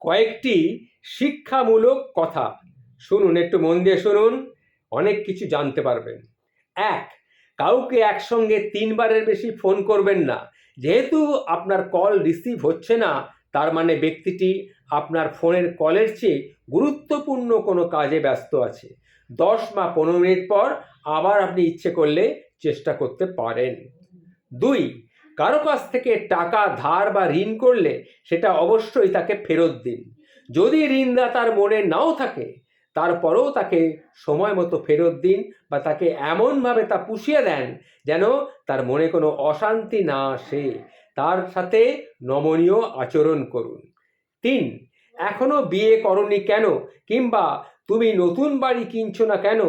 কয়েকটি শিক্ষামূলক কথা। শুনুন, একটু মন দিয়ে শুনুন, অনেক কিছু জানতে পারবেন। এক, কাউকে একসঙ্গে তিনবারের বেশি ফোন করবেন না। যেহেতু আপনার কল রিসিভ হচ্ছে না, তার মানে ব্যক্তিটি আপনার ফোনের কলের চেয়ে গুরুত্বপূর্ণ কোনো কাজে ব্যস্ত আছে। দশ বা পনেরো মিনিট পর আবার আপনি ইচ্ছে করলে চেষ্টা করতে পারেন। দুই কারও কাছ থেকে টাকা, ধার বা ঋণ করলে সেটা অবশ্যই তাকে ফেরত দিন। যদি ঋণদাতার মনে নাও থাকে, তারপরেও তাকে সময় মতো ফেরত দিন বা তাকে এমনভাবে তা পুষিয়ে দেন যেন তার মনে কোনো অশান্তি না আসে। তার সাথে নমনীয় আচরণ করুন। তিন, এখনও বিয়ে করনি কেন? কিংবা তুমি নতুন বাড়ি কিনছো না কেন?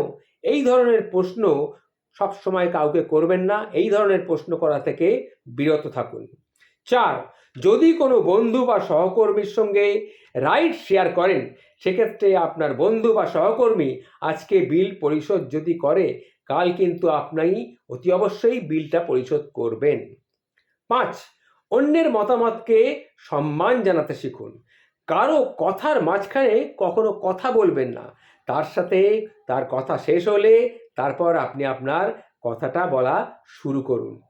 এই ধরনের প্রশ্ন সবসময় কাউকে করবেন না। এই ধরনের প্রশ্ন করা থেকে বিরত থাকুন। চার, যদি কোনো বন্ধু বা সহকর্মীর সঙ্গে রাইড শেয়ার করেন, সেক্ষেত্রে আপনার বন্ধু বা সহকর্মী আজকে বিল পরিশোধ যদি করে, কাল কিন্তু আপনি অতি অবশ্যই বিলটা পরিশোধ করবেন। পাঁচ, অন্যের মতামতকে সম্মান জানাতে শিখুন। কারও কথার মাঝখানে কখনো কথা বলবেন না। তার সাথে তার কথা শেষ হলে তারপর আপনি আপনার কথাটা বলা শুরু করুন।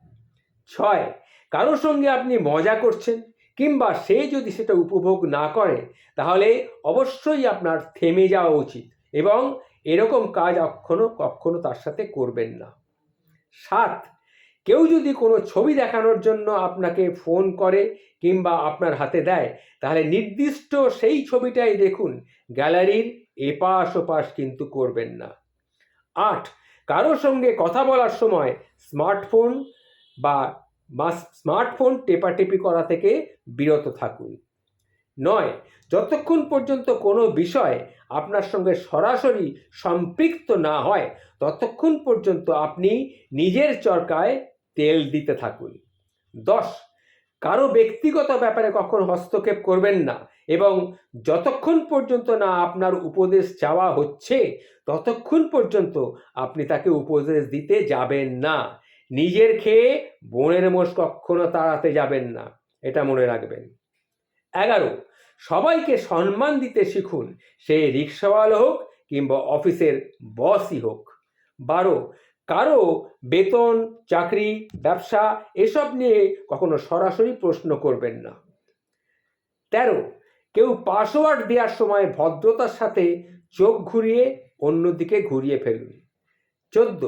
ছয়, কারোর সঙ্গে আপনি মজা করছেন কিংবা সে যদি সেটা উপভোগ না করে, তাহলে অবশ্যই আপনার থেমে যাওয়া উচিত এবং এরকম কাজ কখনো কখনো তার সাথে করবেন না। সাত, কেউ যদি কোনো ছবি দেখানোর জন্য আপনাকে ফোন করে কিংবা আপনার হাতে দেয়, তাহলে নির্দিষ্ট সেই ছবিটাই দেখুন, গ্যালারির এপাশ ওপাশ কিন্তু করবেন না। আট। কারোর সঙ্গে কথা বলার সময় স্মার্টফোন বা স্মার্টফোন টেপাটেপি করা থেকে বিরত থাকুন। নয়, যতক্ষণ পর্যন্ত কোনো বিষয় আপনার সঙ্গে সরাসরি সম্পৃক্ত না হয়, ততক্ষণ পর্যন্ত আপনি নিজের চরকায় তেল দিতে থাকুন। দশ কারও ব্যক্তিগত ব্যাপারে কখনো হস্তক্ষেপ করবেন না এবং যতক্ষণ পর্যন্ত না আপনার উপদেশ চাওয়া হচ্ছে, ততক্ষণ পর্যন্ত আপনি তাকে উপদেশ দিতে যাবেন না। নিজের খেয়ে বোনের মোষ কখনো তাড়াতে যাবেন না। এটা মনে রাখবেন। এগারো, সবাইকে সম্মান দিতে শিখুন। সে রিক্সাওয়ালা হোক কিংবা অফিসের বসই হোক। বারো কারও বেতন, চাকরি, ব্যবসা এসব নিয়ে কখনো সরাসরি প্রশ্ন করবেন না। তেরো, কেউ পাসওয়ার্ড দেওয়ার সময় ভদ্রতার সাথে চোখ ঘুরিয়ে অন্যদিকে ঘুরিয়ে ফেলুন। চোদ্দ,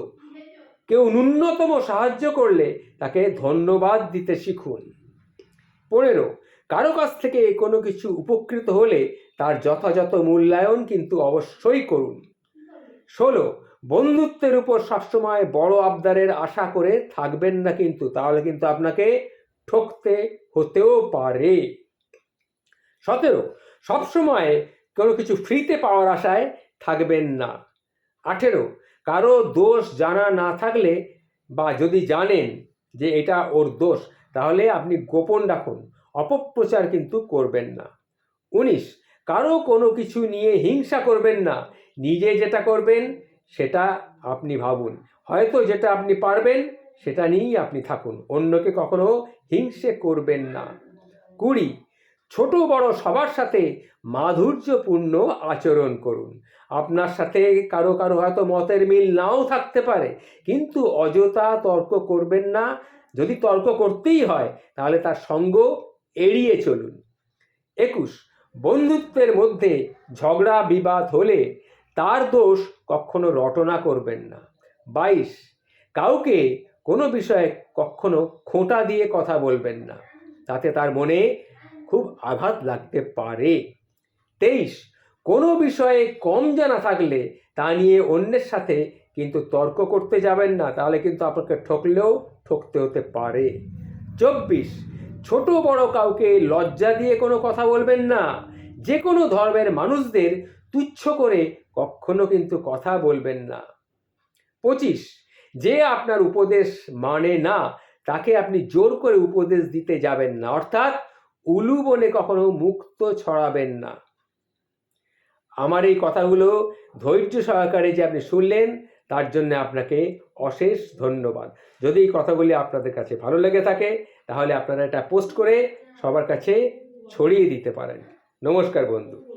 কেউ ন্যূনতম সাহায্য করলে তাকে ধন্যবাদ দিতে শিখুন। পনেরো, কারও কাছ থেকে কোনো কিছু উপকৃত হলে তার যথাযথ মূল্যায়ন কিন্তু অবশ্যই করুন। ষোলো বন্ধুত্বের উপর সবসময় বড় আবদারের আশা করে থাকবেন না কিন্তু, তাহলে কিন্তু আপনাকে ঠকতে হতেও পারে। সতেরো, সবসময় কোনো কিছু ফ্রিতে পাওয়ার আশায় থাকবেন না। আঠেরো, কারও দোষ জানা না থাকলে বা যদি জানেন যে এটা ওর দোষ, তাহলে আপনি গোপন রাখুন, অপপ্রচার কিন্তু করবেন না। উনিশ, কারও কোনো কিছু নিয়ে হিংসা করবেন না, নিজে যেটা করবেন সেটা আপনি ভাবুন। হয়তো যেটা আপনি পারবেন, সেটা নিয়েই আপনি থাকুন। অন্যকে কখনো হিংসে করবেন না। কুড়ি, ছোট বড় সবার সাথে মাধুর্যপূর্ণ আচরণ করুন। আপনার সাথে কারও কারও হয়তো মতের মিল নাও থাকতে পারে, কিন্তু অযথা তর্ক করবেন না। যদি তর্ক করতেই হয়, তাহলে তার সঙ্গ এড়িয়ে চলুন। একুশ, বন্ধুত্বের মধ্যে ঝগড়া বিবাদ হলে তার দোষ কখনো রটনা করবেন না। বাইশ, কাউকে কোনো বিষয়ে কখনো খোঁটা দিয়ে কথা বলবেন না। তাতে তার মনে খুব আঘাত লাগতে পারে। তেইশ, কোনো বিষয়ে কম জানা থাকলে তা নিয়ে অন্যের সাথে কিন্তু তর্ক করতে যাবেন না, তাহলে কিন্তু আপনাকে ঠকলেও ঠকতে হতে পারে। চব্বিশ, ছোট বড় কাউকে লজ্জা দিয়ে কোনো কথা বলবেন না। যে কোনো ধর্মের মানুষদের তুচ্ছ করে কখনো কিন্তু কথা বলবেন না। পঁচিশ, যে আপনার উপদেশ মানে না, তাকে আপনি জোর করে উপদেশ দিতে যাবেন না, অর্থাৎ উলু বনে কখনো মুক্ত ছড়াবেন না। আমার এই কথাগুলো ধৈর্য সহকারে যে আপনি শুনলেন, তার জন্য আপনাকে অশেষ ধন্যবাদ। যদি এই কথাগুলি আপনাদের কাছে ভালো লেগে থাকে, তাহলে আপনারা এটা পোস্ট করে সবার কাছে ছড়িয়ে দিতে পারেন। নমস্কার বন্ধু।